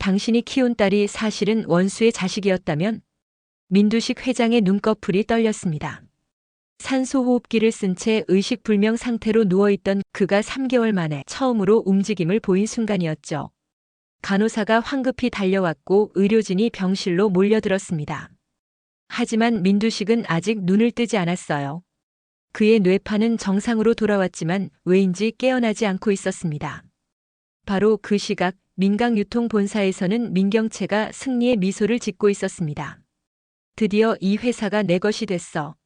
당신이 키운 딸이 사실은 원수의 자식이었다면 민두식 회장의 눈꺼풀이 떨렸습니다. 산소호흡기를 쓴 채 의식불명 상태로 누워있던 그가 3개월 만에 처음으로 움직임을 보인 순간이었죠. 간호사가 황급히 달려왔고 의료진이 병실로 몰려들었습니다. 하지만 민두식은 아직 눈을 뜨지 않았어요. 그의 뇌파는 정상으로 돌아왔지만 왜인지 깨어나지 않고 있었습니다. 바로 그 시각 민강유통 본사에서는 민경채가 승리의 미소를 짓고 있었습니다. 드디어 이 회사가 내 것이 됐어.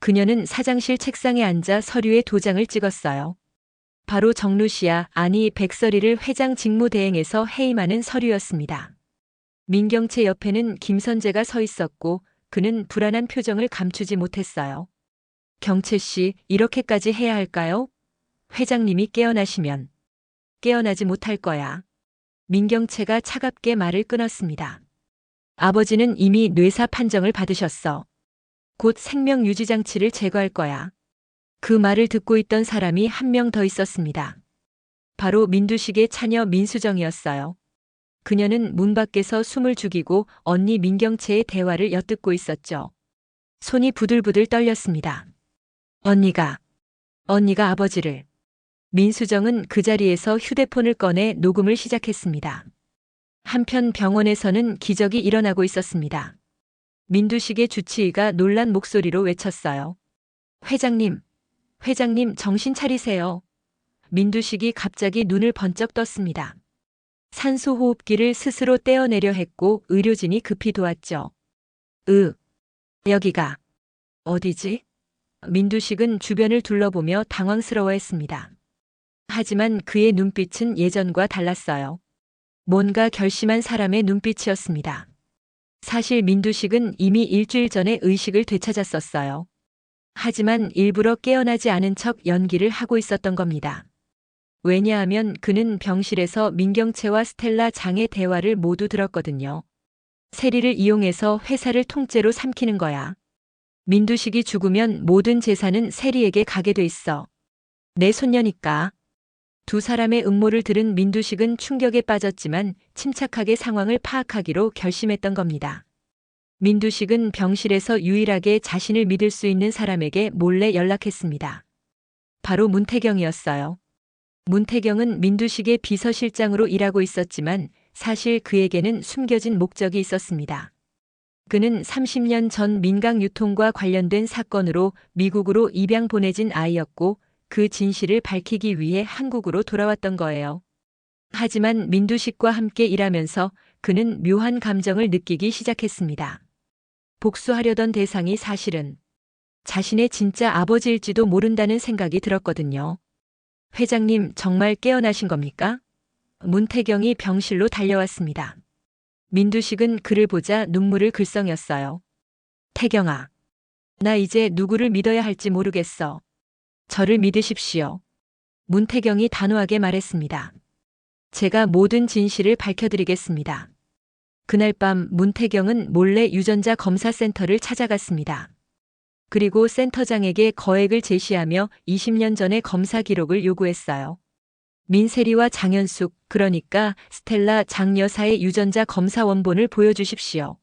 그녀는 사장실 책상에 앉아 서류에 도장을 찍었어요. 바로 정루시아, 아니 백설이를 회장 직무대행에서 해임하는 서류였습니다. 민경채 옆에는 김선재가 서 있었고 그는 불안한 표정을 감추지 못했어요. 경채 씨, 이렇게까지 해야 할까요? 회장님이 깨어나시면 깨어나지 못할 거야. 민경채가 차갑게 말을 끊었습니다. 아버지는 이미 뇌사 판정을 받으셨어. 곧 생명 유지 장치를 제거할 거야. 그 말을 듣고 있던 사람이 한 명 더 있었습니다. 바로 민두식의 차녀 민수정이었어요. 그녀는 문 밖에서 숨을 죽이고 언니 민경채의 대화를 엿듣고 있었죠. 손이 부들부들 떨렸습니다. 언니가, 언니가 아버지를. 민수정은 그 자리에서 휴대폰을 꺼내 녹음을 시작했습니다. 한편 병원에서는 기적이 일어나고 있었습니다. 민두식의 주치의가 놀란 목소리로 외쳤어요. 회장님, 회장님 정신 차리세요. 민두식이 갑자기 눈을 번쩍 떴습니다. 산소호흡기를 스스로 떼어내려 했고 의료진이 급히 도왔죠. 으, 여기가 어디지? 민두식은 주변을 둘러보며 당황스러워했습니다. 하지만 그의 눈빛은 예전과 달랐어요. 뭔가 결심한 사람의 눈빛이었습니다. 사실 민두식은 이미 일주일 전에 의식을 되찾았었어요. 하지만 일부러 깨어나지 않은 척 연기를 하고 있었던 겁니다. 왜냐하면 그는 병실에서 민경채와 스텔라 장의 대화를 모두 들었거든요. 세리를 이용해서 회사를 통째로 삼키는 거야. 민두식이 죽으면 모든 재산은 세리에게 가게 돼 있어. 내 손녀니까. 두 사람의 음모를 들은 민두식은 충격에 빠졌지만 침착하게 상황을 파악하기로 결심했던 겁니다. 민두식은 병실에서 유일하게 자신을 믿을 수 있는 사람에게 몰래 연락했습니다. 바로 문태경이었어요. 문태경은 민두식의 비서실장으로 일하고 있었지만 사실 그에게는 숨겨진 목적이 있었습니다. 그는 30년 전 민강 유통과 관련된 사건으로 미국으로 입양 보내진 아이였고 그 진실을 밝히기 위해 한국으로 돌아왔던 거예요. 하지만 민두식과 함께 일하면서 그는 묘한 감정을 느끼기 시작했습니다. 복수하려던 대상이 사실은 자신의 진짜 아버지일지도 모른다는 생각이 들었거든요. 회장님 정말 깨어나신 겁니까? 문태경이 병실로 달려왔습니다. 민두식은 그를 보자 눈물을 글썽였어요. 태경아. 나 이제 누구를 믿어야 할지 모르겠어. 저를 믿으십시오. 문태경이 단호하게 말했습니다. 제가 모든 진실을 밝혀드리겠습니다. 그날 밤 문태경은 몰래 유전자 검사센터를 찾아갔습니다. 그리고 센터장에게 거액을 제시하며 20년 전의 검사 기록을 요구했어요. 민세리와 장현숙, 그러니까 스텔라 장 여사의 유전자 검사 원본을 보여주십시오.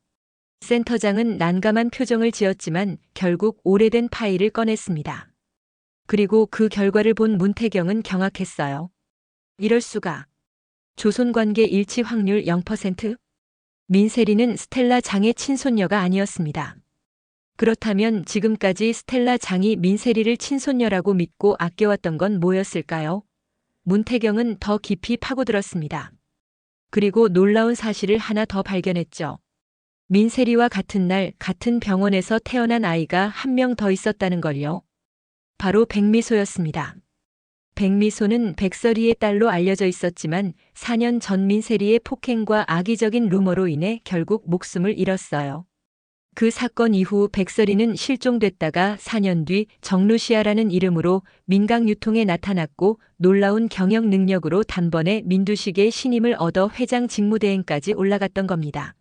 센터장은 난감한 표정을 지었지만 결국 오래된 파일을 꺼냈습니다. 그리고 그 결과를 본 문태경은 경악했어요. 이럴 수가. 조손관계 일치 확률 0%? 민세리는 스텔라 장의 친손녀가 아니었습니다. 그렇다면 지금까지 스텔라 장이 민세리를 친손녀라고 믿고 아껴왔던 건 뭐였을까요? 문태경은 더 깊이 파고들었습니다. 그리고 놀라운 사실을 하나 더 발견했죠. 민세리와 같은 날 같은 병원에서 태어난 아이가 한 명 더 있었다는 걸요. 바로 백미소였습니다. 백미소는 백설이의 딸로 알려져 있었지만 4년 전 민세리의 폭행과 악의적인 루머로 인해 결국 목숨을 잃었어요. 그 사건 이후 백설이는 실종됐다가 4년 뒤 정루시아라는 이름으로 민강 유통에 나타났고 놀라운 경영 능력으로 단번에 민두식의 신임을 얻어 회장 직무대행까지 올라갔던 겁니다.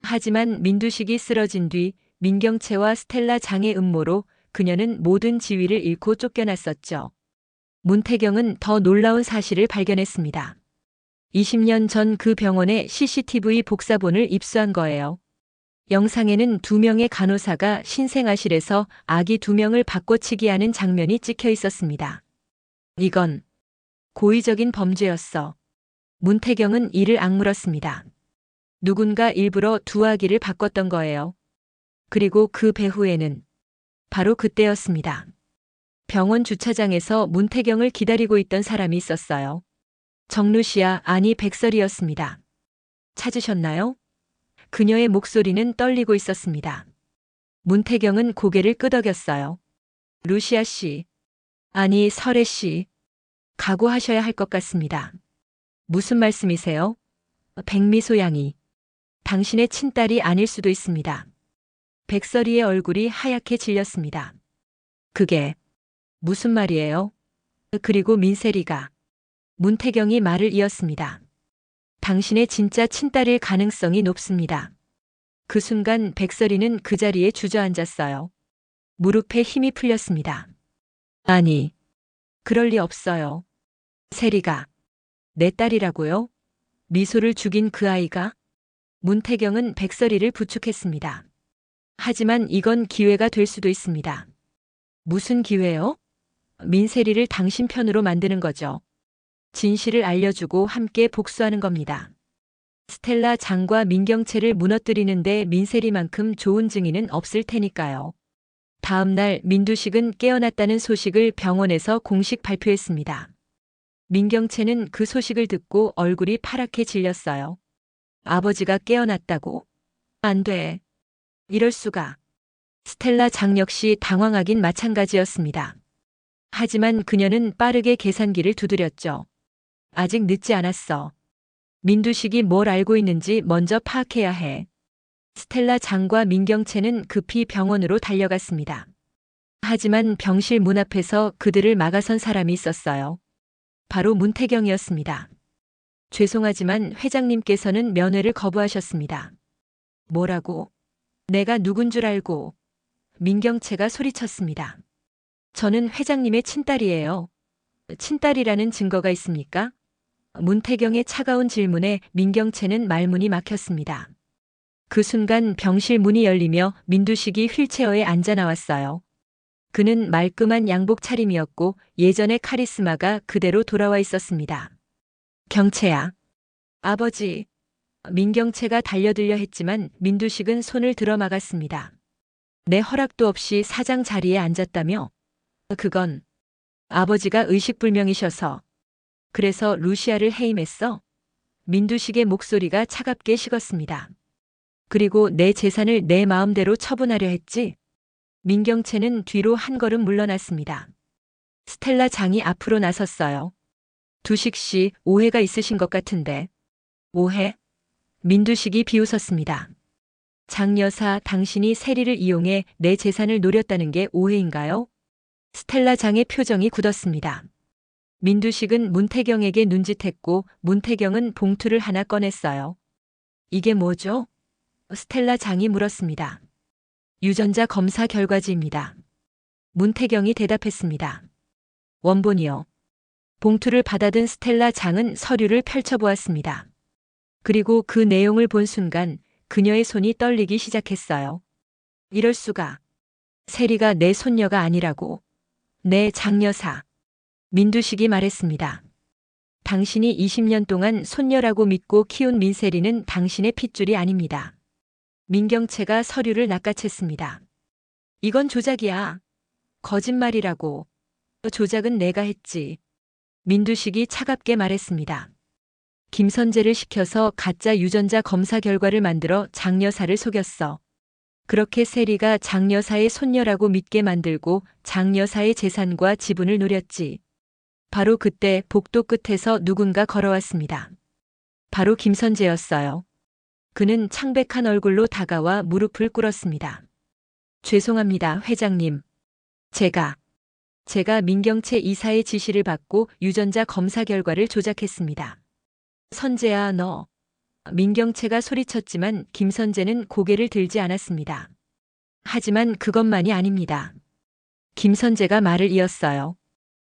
하지만 민두식이 쓰러진 뒤 민경채와 스텔라 장의 음모로 그녀는 모든 지위를 잃고 쫓겨났었죠. 문태경은 더 놀라운 사실을 발견했습니다. 20년 전 그 병원에 CCTV 복사본을 입수한 거예요. 영상에는 두 명의 간호사가 신생아실에서 아기 두 명을 바꿔치기 하는 장면이 찍혀 있었습니다. 이건 고의적인 범죄였어. 문태경은 이를 악물었습니다. 누군가 일부러 두 아기를 바꿨던 거예요. 그리고 그 배후에는 바로 그때였습니다. 병원 주차장에서 문태경을 기다리고 있던 사람이 있었어요. 정루시아 아니 백설이었습니다. 찾으셨나요? 그녀의 목소리는 떨리고 있었습니다. 문태경은 고개를 끄덕였어요. 루시아 씨. 아니, 설혜 씨. 각오하셔야 할 것 같습니다. 무슨 말씀이세요? 백미소 양이. 당신의 친딸이 아닐 수도 있습니다. 백설이의 얼굴이 하얗게 질렸습니다. 그게 무슨 말이에요? 그리고 민세리가 문태경이 말을 이었습니다. 당신의 진짜 친딸일 가능성이 높습니다. 그 순간 백설이는 그 자리에 주저앉았어요. 무릎에 힘이 풀렸습니다. 아니, 그럴 리 없어요. 세리가 내 딸이라고요? 미소를 죽인 그 아이가? 문태경은 백설이를 부축했습니다. 하지만 이건 기회가 될 수도 있습니다. 무슨 기회요? 민세리를 당신 편으로 만드는 거죠. 진실을 알려주고 함께 복수하는 겁니다. 스텔라 장과 민경채를 무너뜨리는데 민세리만큼 좋은 증인은 없을 테니까요. 다음 날 민두식은 깨어났다는 소식을 병원에서 공식 발표했습니다. 민경채는 그 소식을 듣고 얼굴이 파랗게 질렸어요. 아버지가 깨어났다고? 안 돼. 이럴 수가. 스텔라 장 역시 당황하긴 마찬가지였습니다. 하지만 그녀는 빠르게 계산기를 두드렸죠. 아직 늦지 않았어. 민두식이 뭘 알고 있는지 먼저 파악해야 해. 스텔라 장과 민경채는 급히 병원으로 달려갔습니다. 하지만 병실 문 앞에서 그들을 막아선 사람이 있었어요. 바로 문태경이었습니다. 죄송하지만 회장님께서는 면회를 거부하셨습니다. 뭐라고? 내가 누군 줄 알고. 민경채가 소리쳤습니다. 저는 회장님의 친딸이에요. 친딸이라는 증거가 있습니까? 문태경의 차가운 질문에 민경채는 말문이 막혔습니다. 그 순간 병실 문이 열리며 민두식이 휠체어에 앉아 나왔어요. 그는 말끔한 양복 차림이었고 예전의 카리스마가 그대로 돌아와 있었습니다. 경채야. 아버지. 민경채가 달려들려 했지만 민두식은 손을 들어 막았습니다. 내 허락도 없이 사장 자리에 앉았다며? 그건 아버지가 의식불명이셔서. 그래서 루시아를 해임했어? 민두식의 목소리가 차갑게 식었습니다. 그리고 내 재산을 내 마음대로 처분하려 했지? 민경채는 뒤로 한 걸음 물러났습니다. 스텔라 장이 앞으로 나섰어요. 두식 씨, 오해가 있으신 것 같은데. 오해? 민두식이 비웃었습니다. 장 여사, 당신이 세리를 이용해 내 재산을 노렸다는 게 오해인가요? 스텔라 장의 표정이 굳었습니다. 민두식은 문태경에게 눈짓했고 문태경은 봉투를 하나 꺼냈어요. 이게 뭐죠? 스텔라 장이 물었습니다. 유전자 검사 결과지입니다. 문태경이 대답했습니다. 원본이요. 봉투를 받아든 스텔라 장은 서류를 펼쳐보았습니다. 그리고 그 내용을 본 순간 그녀의 손이 떨리기 시작했어요. 이럴 수가. 세리가 내 손녀가 아니라고. 내 장여사. 민두식이 말했습니다. 당신이 20년 동안 손녀라고 믿고 키운 민세리는 당신의 핏줄이 아닙니다. 민경채가 서류를 낚아챘습니다. 이건 조작이야. 거짓말이라고. 조작은 내가 했지. 민두식이 차갑게 말했습니다. 김선재를 시켜서 가짜 유전자 검사 결과를 만들어 장여사를 속였어. 그렇게 세리가 장여사의 손녀라고 믿게 만들고 장여사의 재산과 지분을 노렸지. 바로 그때 복도 끝에서 누군가 걸어왔습니다. 바로 김선재였어요. 그는 창백한 얼굴로 다가와 무릎을 꿇었습니다. 죄송합니다, 회장님. 제가, 제가 민경채 이사의 지시를 받고 유전자 검사 결과를 조작했습니다. 선재야, 너. 민경채가 소리쳤지만 김선재는 고개를 들지 않았습니다. 하지만 그것만이 아닙니다. 김선재가 말을 이었어요.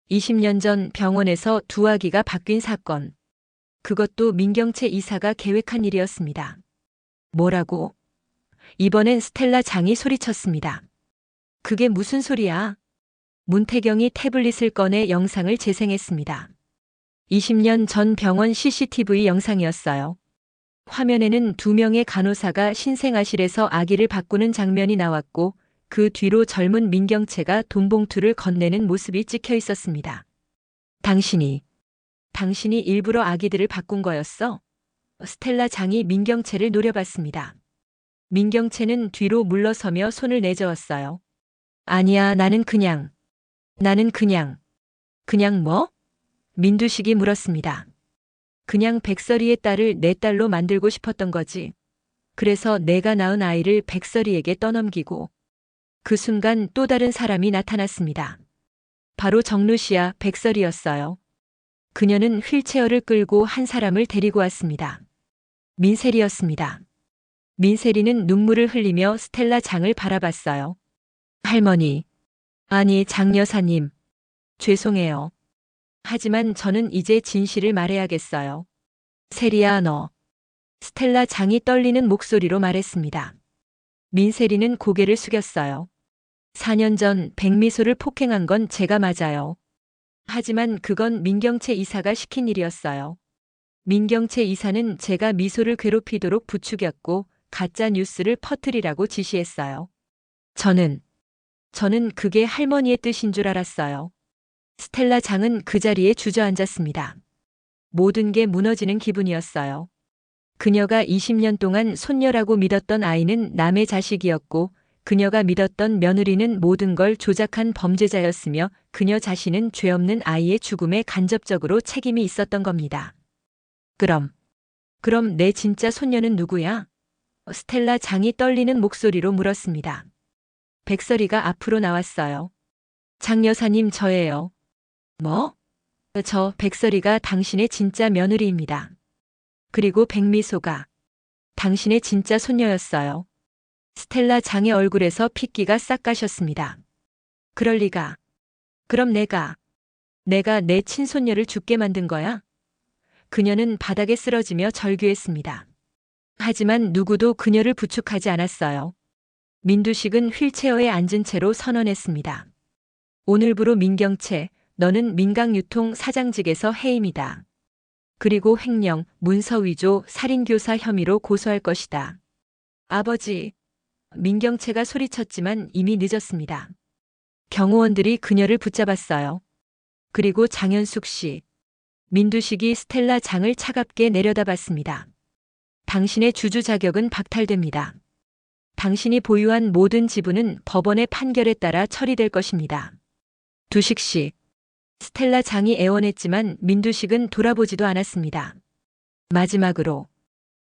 20년 전 병원에서 두 아기가 바뀐 사건. 그것도 민경채 이사가 계획한 일이었습니다. 뭐라고? 이번엔 스텔라 장이 소리쳤습니다. 그게 무슨 소리야? 문태경이 태블릿을 꺼내 영상을 재생했습니다. 20년 전 병원 CCTV 영상이었어요. 화면에는 두 명의 간호사가 신생아실에서 아기를 바꾸는 장면이 나왔고 그 뒤로 젊은 민경채가 돈봉투를 건네는 모습이 찍혀 있었습니다. 당신이, 당신이 일부러 아기들을 바꾼 거였어? 스텔라 장이 민경채를 노려봤습니다. 민경채는 뒤로 물러서며 손을 내저었어요. 아니야, 나는 그냥, 나는 그냥, 그냥 뭐? 민두식이 물었습니다. 그냥 백설이의 딸을 내 딸로 만들고 싶었던 거지. 그래서 내가 낳은 아이를 백설이에게 떠넘기고 그 순간 또 다른 사람이 나타났습니다. 바로 정루시아 백설이였어요. 그녀는 휠체어를 끌고 한 사람을 데리고 왔습니다. 민세리였습니다. 민세리는 눈물을 흘리며 스텔라 장을 바라봤어요. 할머니. 아니, 장 여사님. 죄송해요. 하지만 저는 이제 진실을 말해야겠어요. 세리야, 너. 스텔라 장이 떨리는 목소리로 말했습니다. 민세리는 고개를 숙였어요. 4년 전 백미소를 폭행한 건 제가 맞아요. 하지만 그건 민경채 이사가 시킨 일이었어요. 민경채 이사는 제가 미소를 괴롭히도록 부추겼고 가짜 뉴스를 퍼뜨리라고 지시했어요. 저는, 저는 그게 할머니의 뜻인 줄 알았어요. 스텔라 장은 그 자리에 주저앉았습니다. 모든 게 무너지는 기분이었어요. 그녀가 20년 동안 손녀라고 믿었던 아이는 남의 자식이었고 그녀가 믿었던 며느리는 모든 걸 조작한 범죄자였으며 그녀 자신은 죄 없는 아이의 죽음에 간접적으로 책임이 있었던 겁니다. 그럼, 그럼 내 진짜 손녀는 누구야? 스텔라 장이 떨리는 목소리로 물었습니다. 백설이가 앞으로 나왔어요. 장 여사님 저예요. 뭐? 저 백설이가 당신의 진짜 며느리입니다. 그리고 백미소가 당신의 진짜 손녀였어요. 스텔라 장의 얼굴에서 핏기가 싹 가셨습니다. 그럴 리가. 그럼 내가, 내가 내 친손녀를 죽게 만든 거야? 그녀는 바닥에 쓰러지며 절규했습니다. 하지만 누구도 그녀를 부축하지 않았어요. 민두식은 휠체어에 앉은 채로 선언했습니다. 오늘부로 민경채, 너는 민강유통 사장직에서 해임이다. 그리고 횡령, 문서 위조, 살인교사 혐의로 고소할 것이다. 아버지, 민경채가 소리쳤지만 이미 늦었습니다. 경호원들이 그녀를 붙잡았어요. 그리고 장현숙 씨, 민두식이 스텔라 장을 차갑게 내려다봤습니다. 당신의 주주 자격은 박탈됩니다. 당신이 보유한 모든 지분은 법원의 판결에 따라 처리될 것입니다. 두식 씨, 스텔라 장이 애원했지만 민두식은 돌아보지도 않았습니다. 마지막으로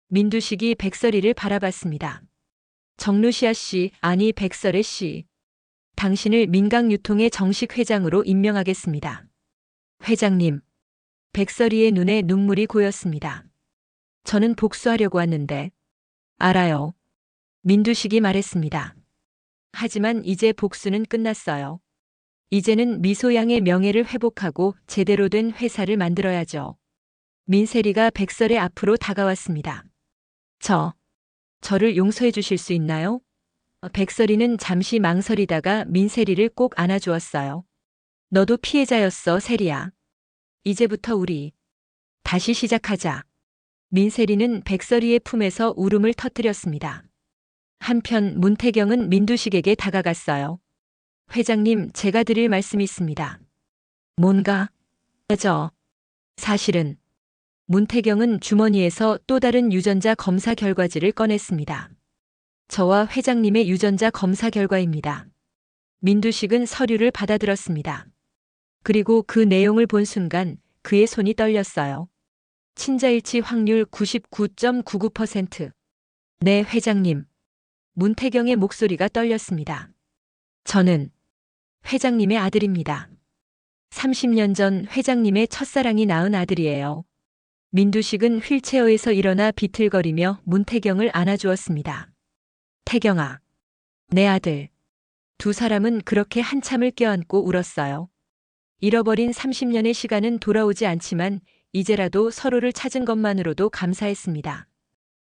민두식이 백설이를 바라봤습니다. 정루시아 씨, 아니 백설의 씨. 당신을 민강유통의 정식 회장으로 임명하겠습니다. 회장님. 백설이의 눈에 눈물이 고였습니다. 저는 복수하려고 왔는데. 알아요. 민두식이 말했습니다. 하지만 이제 복수는 끝났어요. 이제는 미소양의 명예를 회복하고 제대로 된 회사를 만들어야죠. 민세리가 백설의 앞으로 다가왔습니다. 저, 저를 용서해 주실 수 있나요? 백설이는 잠시 망설이다가 민세리를 꼭 안아주었어요. 너도 피해자였어, 세리야. 이제부터 우리 다시 시작하자. 민세리는 백설이의 품에서 울음을 터뜨렸습니다. 한편 문태경은 민두식에게 다가갔어요. 회장님, 제가 드릴 말씀이 있습니다. 뭔가? 저, 사실은 문태경은 주머니에서 또 다른 유전자 검사 결과지를 꺼냈습니다. 저와 회장님의 유전자 검사 결과입니다. 민두식은 서류를 받아들었습니다. 그리고 그 내용을 본 순간 그의 손이 떨렸어요. 친자일치 확률 99.99%. 네, 회장님. 문태경의 목소리가 떨렸습니다. 저는 회장님의 아들입니다. 30년 전 회장님의 첫사랑이 낳은 아들이에요. 민두식은 휠체어에서 일어나 비틀거리며 문태경을 안아주었습니다. 태경아. 내 아들. 두 사람은 그렇게 한참을 껴안고 울었어요. 잃어버린 30년의 시간은 돌아오지 않지만 이제라도 서로를 찾은 것만으로도 감사했습니다.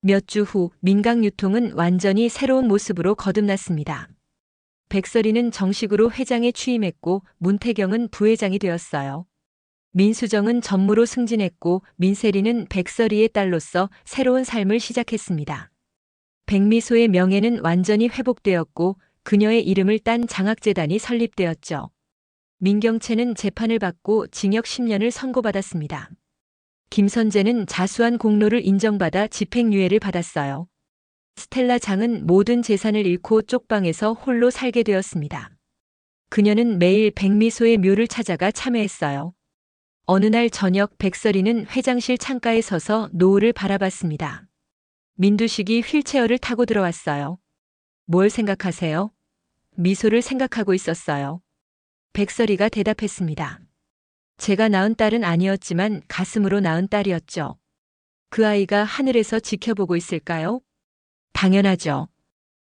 몇 주 후 민강 유통은 완전히 새로운 모습으로 거듭났습니다. 백설이는 정식으로 회장에 취임했고 문태경은 부회장이 되었어요. 민수정은 전무로 승진했고 민세리는 백설이의 딸로서 새로운 삶을 시작했습니다. 백미소의 명예는 완전히 회복되었고 그녀의 이름을 딴 장학재단이 설립되었죠. 민경채는 재판을 받고 징역 10년을 선고받았습니다. 김선재는 자수한 공로를 인정받아 집행유예를 받았어요. 스텔라 장은 모든 재산을 잃고 쪽방에서 홀로 살게 되었습니다. 그녀는 매일 백미소의 묘를 찾아가 참회했어요. 어느 날 저녁 백설이는 회장실 창가에 서서 노을을 바라봤습니다. 민두식이 휠체어를 타고 들어왔어요. 뭘 생각하세요? 미소를 생각하고 있었어요. 백설이가 대답했습니다. 제가 낳은 딸은 아니었지만 가슴으로 낳은 딸이었죠. 그 아이가 하늘에서 지켜보고 있을까요? 당연하죠.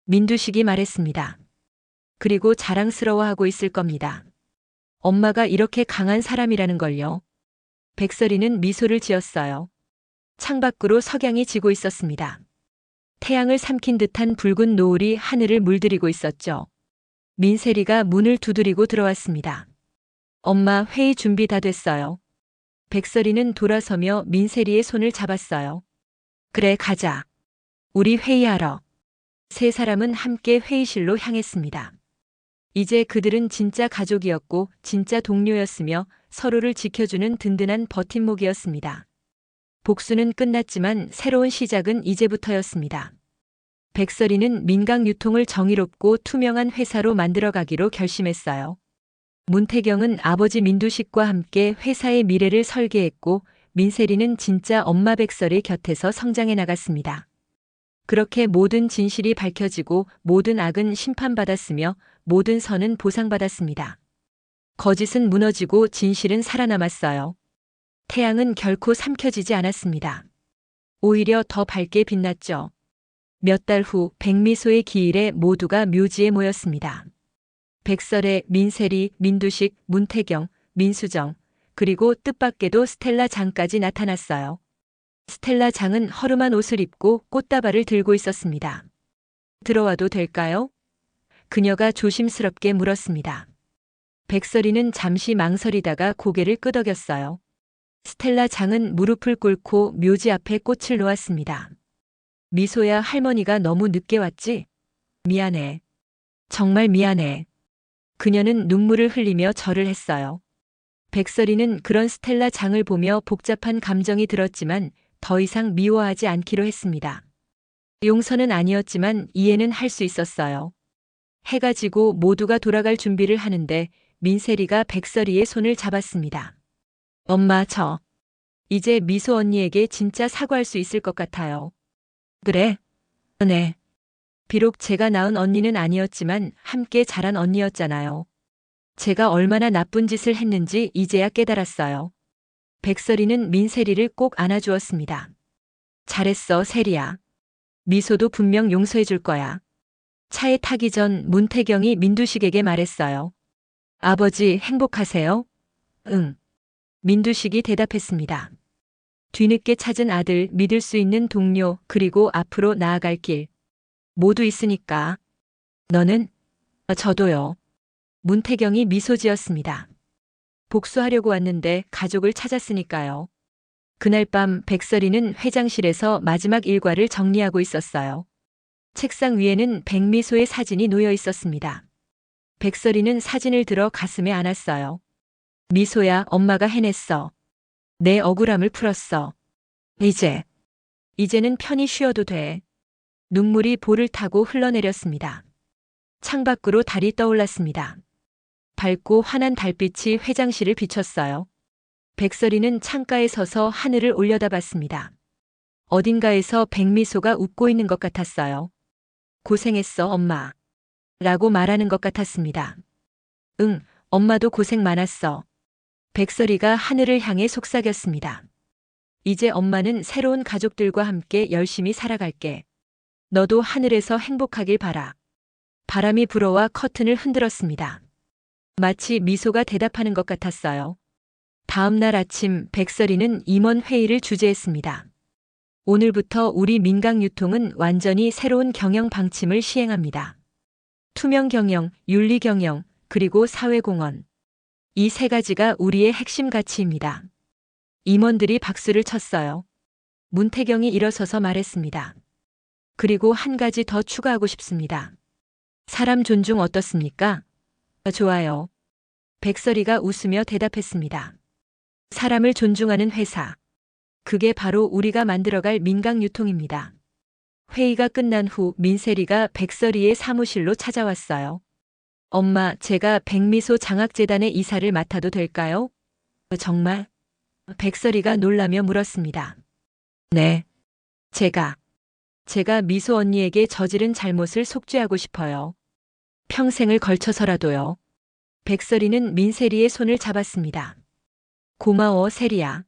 민두식이 말했습니다. 그리고 자랑스러워하고 있을 겁니다. 엄마가 이렇게 강한 사람이라는 걸요. 백설이는 미소를 지었어요. 창밖으로 석양이 지고 있었습니다. 태양을 삼킨 듯한 붉은 노을이 하늘을 물들이고 있었죠. 민세리가 문을 두드리고 들어왔습니다. 엄마 회의 준비 다 됐어요. 백설이는 돌아서며 민세리의 손을 잡았어요. 그래, 가자. 우리 회의하러. 세 사람은 함께 회의실로 향했습니다. 이제 그들은 진짜 가족이었고 진짜 동료였으며 서로를 지켜주는 든든한 버팀목이었습니다. 복수는 끝났지만 새로운 시작은 이제부터였습니다. 백설이는 민강 유통을 정의롭고 투명한 회사로 만들어가기로 결심했어요. 문태경은 아버지 민두식과 함께 회사의 미래를 설계했고 민세리는 진짜 엄마 백설의 곁에서 성장해 나갔습니다. 그렇게 모든 진실이 밝혀지고 모든 악은 심판받았으며 모든 선은 보상받았습니다. 거짓은 무너지고 진실은 살아남았어요. 태양은 결코 삼켜지지 않았습니다. 오히려 더 밝게 빛났죠. 몇 달 후 백미소의 기일에 모두가 묘지에 모였습니다. 백설의 민세리, 민두식, 문태경, 민수정, 그리고 뜻밖에도 스텔라 장까지 나타났어요. 스텔라 장은 허름한 옷을 입고 꽃다발을 들고 있었습니다. 들어와도 될까요? 그녀가 조심스럽게 물었습니다. 백설이는 잠시 망설이다가 고개를 끄덕였어요. 스텔라 장은 무릎을 꿇고 묘지 앞에 꽃을 놓았습니다. 미소야 할머니가 너무 늦게 왔지? 미안해. 정말 미안해. 그녀는 눈물을 흘리며 절을 했어요. 백설이는 그런 스텔라 장을 보며 복잡한 감정이 들었지만 더 이상 미워하지 않기로 했습니다. 용서는 아니었지만 이해는 할 수 있었어요. 해가 지고 모두가 돌아갈 준비를 하는데 민세리가 백설이의 손을 잡았습니다. 엄마, 저. 이제 미소 언니에게 진짜 사과할 수 있을 것 같아요. 그래? 네. 비록 제가 낳은 언니는 아니었지만 함께 자란 언니였잖아요. 제가 얼마나 나쁜 짓을 했는지 이제야 깨달았어요. 백설이는 민세리를 꼭 안아주었습니다. 잘했어, 세리야. 미소도 분명 용서해 줄 거야. 차에 타기 전 문태경이 민두식에게 말했어요. 아버지 행복하세요? 응. 민두식이 대답했습니다. 뒤늦게 찾은 아들, 믿을 수 있는 동료, 그리고 앞으로 나아갈 길. 모두 있으니까. 너는? 어, 저도요. 문태경이 미소 지었습니다. 복수하려고 왔는데 가족을 찾았으니까요. 그날 밤 백설이는 회장실에서 마지막 일과를 정리하고 있었어요. 책상 위에는 백미소의 사진이 놓여 있었습니다. 백설이는 사진을 들어 가슴에 안았어요. 미소야, 엄마가 해냈어. 내 억울함을 풀었어. 이제, 이제는 편히 쉬어도 돼. 눈물이 볼을 타고 흘러내렸습니다. 창밖으로 달이 떠올랐습니다. 밝고 환한 달빛이 회장실을 비췄어요. 백설이는 창가에 서서 하늘을 올려다봤습니다. 어딘가에서 백미소가 웃고 있는 것 같았어요. 고생했어, 엄마. 라고 말하는 것 같았습니다. 응, 엄마도 고생 많았어. 백설이가 하늘을 향해 속삭였습니다. 이제 엄마는 새로운 가족들과 함께 열심히 살아갈게. 너도 하늘에서 행복하길 바라. 바람이 불어와 커튼을 흔들었습니다. 마치 미소가 대답하는 것 같았어요. 다음 날 아침 백설이는 임원 회의를 주재했습니다. 오늘부터 우리 민강 유통은 완전히 새로운 경영 방침을 시행합니다. 투명 경영, 윤리 경영, 그리고 사회 공헌. 이 세 가지가 우리의 핵심 가치입니다. 임원들이 박수를 쳤어요. 문태경이 일어서서 말했습니다. 그리고 한 가지 더 추가하고 싶습니다. 사람 존중 어떻습니까? 좋아요. 백설이가 웃으며 대답했습니다. 사람을 존중하는 회사. 그게 바로 우리가 만들어갈 민강유통입니다. 회의가 끝난 후 민세리가 백설이의 사무실로 찾아왔어요. 엄마, 제가 백미소 장학재단의 이사를 맡아도 될까요? 정말? 백설이가 놀라며 물었습니다. 네. 제가, 제가 미소 언니에게 저지른 잘못을 속죄하고 싶어요. 평생을 걸쳐서라도요. 백설이는 민세리의 손을 잡았습니다. 고마워, 세리야.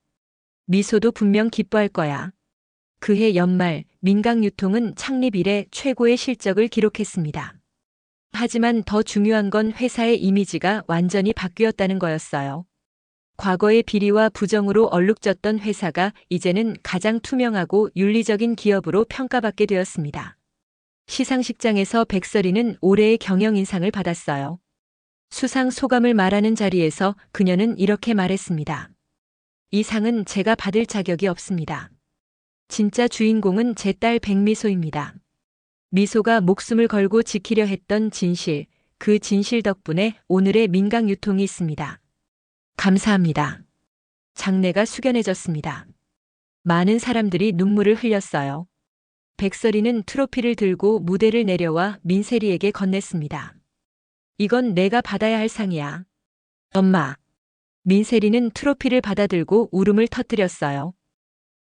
미소도 분명 기뻐할 거야. 그해 연말 민강유통은 창립 이래 최고의 실적을 기록했습니다. 하지만 더 중요한 건 회사의 이미지가 완전히 바뀌었다는 거였어요. 과거의 비리와 부정으로 얼룩졌던 회사가 이제는 가장 투명하고 윤리적인 기업으로 평가받게 되었습니다. 시상식장에서 백설이는 올해의 경영인상을 받았어요. 수상 소감을 말하는 자리에서 그녀는 이렇게 말했습니다. 이 상은 제가 받을 자격이 없습니다. 진짜 주인공은 제 딸 백미소입니다. 미소가 목숨을 걸고 지키려 했던 진실, 그 진실 덕분에 오늘의 민강 유통이 있습니다. 감사합니다. 장내가 숙연해졌습니다. 많은 사람들이 눈물을 흘렸어요. 백설이는 트로피를 들고 무대를 내려와 민세리에게 건넸습니다. 이건 내가 받아야 할 상이야. 엄마. 민세리는 트로피를 받아들고 울음을 터뜨렸어요.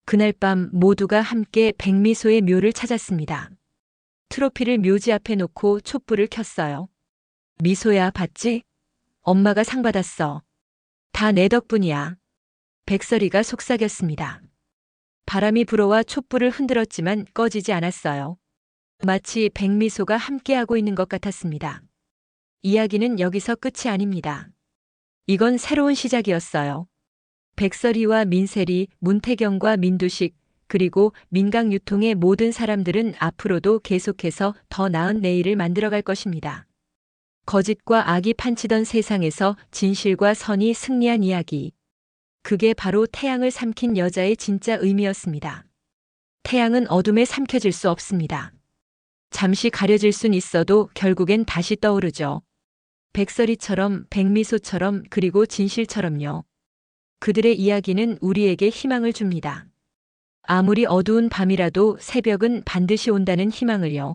그날 밤 모두가 함께 백미소의 묘를 찾았습니다. 트로피를 묘지 앞에 놓고 촛불을 켰어요. 미소야, 봤지? 엄마가 상 받았어. 다 내 덕분이야. 백설이가 속삭였습니다. 바람이 불어와 촛불을 흔들었지만 꺼지지 않았어요. 마치 백미소가 함께하고 있는 것 같았습니다. 이야기는 여기서 끝이 아닙니다. 이건 새로운 시작이었어요. 백설이와 민세리, 문태경과 민두식, 그리고 민강 유통의 모든 사람들은 앞으로도 계속해서 더 나은 내일을 만들어갈 것입니다. 거짓과 악이 판치던 세상에서 진실과 선이 승리한 이야기. 그게 바로 태양을 삼킨 여자의 진짜 의미였습니다. 태양은 어둠에 삼켜질 수 없습니다. 잠시 가려질 순 있어도 결국엔 다시 떠오르죠. 백설이처럼 백미소처럼 그리고 진실처럼요. 그들의 이야기는 우리에게 희망을 줍니다. 아무리 어두운 밤이라도 새벽은 반드시 온다는 희망을요.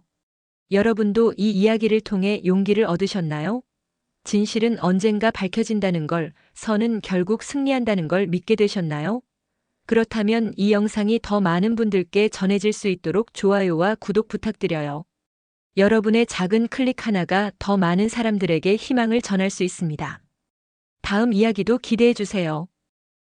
여러분도 이 이야기를 통해 용기를 얻으셨나요? 진실은 언젠가 밝혀진다는 걸, 선은 결국 승리한다는 걸 믿게 되셨나요? 그렇다면 이 영상이 더 많은 분들께 전해질 수 있도록 좋아요와 구독 부탁드려요. 여러분의 작은 클릭 하나가 더 많은 사람들에게 희망을 전할 수 있습니다. 다음 이야기도 기대해 주세요.